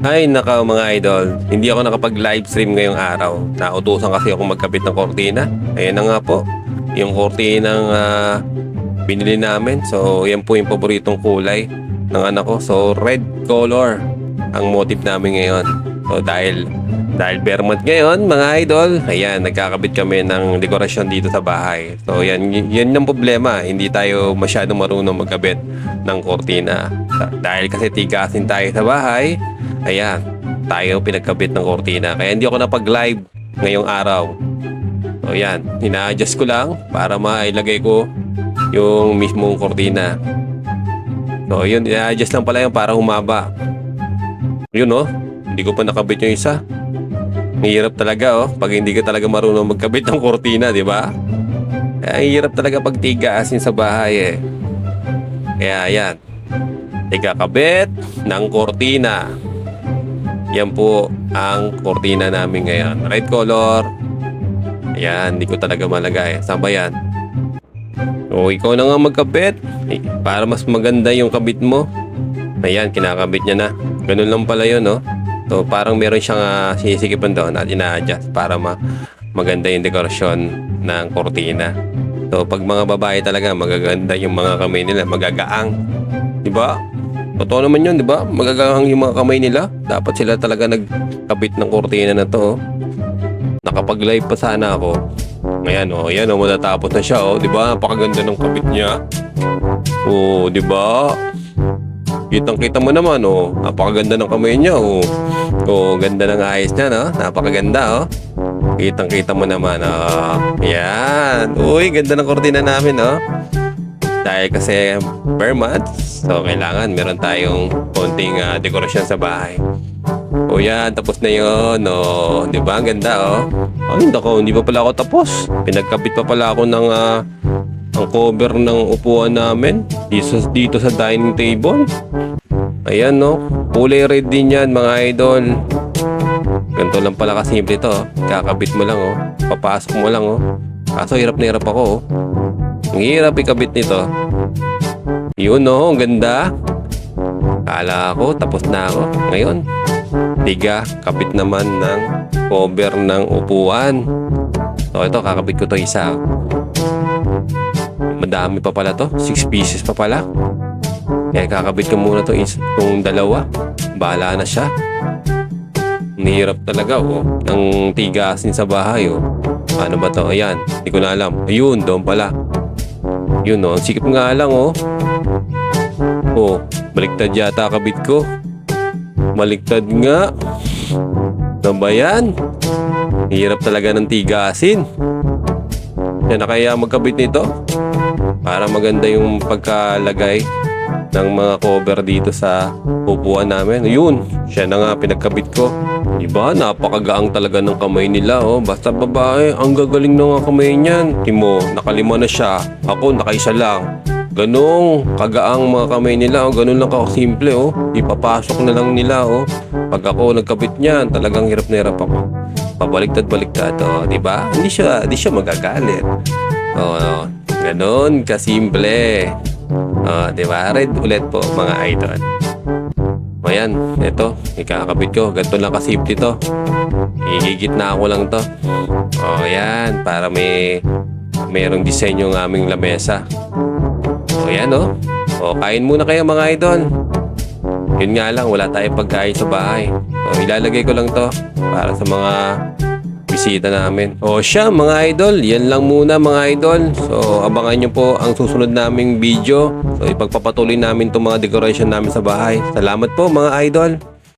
Ay, naka mga idol. Hindi ako nakapag-live stream ngayong araw. Nautusan kasi ako magkabit ng kortina. Ayan na nga po. Yung kortinang ah, binili namin. So, yan po yung paboritong kulay ng anak ko. So, red color ang motif namin ngayon. So, dahil dahil bare month ngayon, mga idol, ayan, nagkakabit kami ng dekorasyon dito sa bahay. So, yan, yan ang problema. Hindi tayo masyado marunong magkabit ng kortina. Dahil kasi tigasin tayo sa bahay, ayan, tayo pinagkabit ng kortina. Kaya hindi ako napag-live ngayong araw. So, yan, ina-adjust ko lang para mailagay ko yung mismong kortina. So, yun, ina-adjust lang pala yung para humaba. Yun, oh. Hindi ko pa nakabit yung isa. Hirap talaga oh, pag hindi ka talaga marunong magkabit ng kortina, di ba? Kaya hirap talaga pag tigaasin sa bahay eh. Kaya yan, tigakabit ng kortina. Yan po ang kortina namin ngayon. Red color. Ayan, hindi ko talaga malagay. Saan ba yan? O, ikaw na nga magkabit. Eh, Para mas maganda yung kabit mo. Ayan, kinakabit niya na. Ganun lang pala yun, no? So, parang meron siyang uh, sinisikipan doon at ina-adjust para ma maganda yung dekorasyon ng kortina. So, pag mga babae talaga, magaganda yung mga kamay nila, magagaang. Di ba? Totoo naman yun, di ba? Magagaang yung mga kamay nila. Dapat sila talaga nagkabit ng kortina na to. oh. Nakapag-live pa sana ako. Ayan, oh, ayan, oh, matatapos na siya, oh. Di ba? Napakaganda ng kabit niya. Oh, di ba? Kitang-kita mo naman, oh. Napakaganda ng kamay niya, oh. Oh, ganda ng ayos niya, no? Napakaganda, oh. Kitang-kita mo naman, oh. Yan. Uy, ganda ng kortina namin, oh. Dahil kasi per month, so kailangan meron tayong konting ah, dekorasyon sa bahay. O yan, tapos na yun. O, di ba? Ang ganda, oh. Ay, nako, hindi pa pala ako tapos. Pinagkabit pa pala ako ng ah, ang cover ng upuan namin dito, dito sa dining table. Ayan, no? Kulay red din yan, mga idol. Ganito lang pala kasimple ito. oh. Kakabit mo lang, oh. Papasok mo lang, oh. Kaso hirap na hirap ako, oh. Ang hirap ikabit nito. Yun, no? Ang ganda. Kala ko, tapos na ako. Ngayon, tiga, kabit naman ng cover ng upuan. So, ito, kakabit ko to isa. Madami pa pala to. Six pieces pa pala. Kaya kakabit ko muna to itong dalawa. Bahala na siya. Ang hirap talaga, oh. Ang tigasin sa bahay, oh. Ano ba to? Ayan. Hindi ko na alam. Ayun, doon pala. Yun, oh. Sikip nga lang, oh. Oh, baliktad yata kabit ko. Baliktad nga. Ano ba yan? Hirap talaga ng tigasin. Yan na kaya magkabit nito. Para maganda yung pagkalagay ng mga cover dito sa upuan namin. Yun, siya na nga pinagkabit ko. Diba? Napakagaang talaga ng kamay nila. Oh. Basta babae, ang gagaling ng kamay niyan. Timo, nakalima na siya. Ako, nakaisa lang. Ganong kagaang mga kamay nila. Oh. Ganun lang simple Oh. Ipapasok na lang nila. Oh. Pag ako nagkabit niyan, talagang hirap na hirap ako. Pabaliktad-baliktad. Oh. Diba? Hindi siya, hindi siya magagalit. Oh, oh. Ganon kasimple. Oh, di ba? Red ulit po, mga idol. O yan, ito, ikakabit ko. Ganito lang kasimple to. Igigit na ako lang to. O yan, para may mayroong disenyo ng aming lamesa. O yan o. O kain muna kayo mga idol. Yun nga lang, wala tayong pagkain sa bahay. O ilalagay ko lang to para sa mga bisita namin. O siya mga idol, yan lang muna mga idol. So abangan nyo po ang susunod naming video. So ipagpapatuloy namin itong mga decoration namin sa bahay. Salamat po mga idol.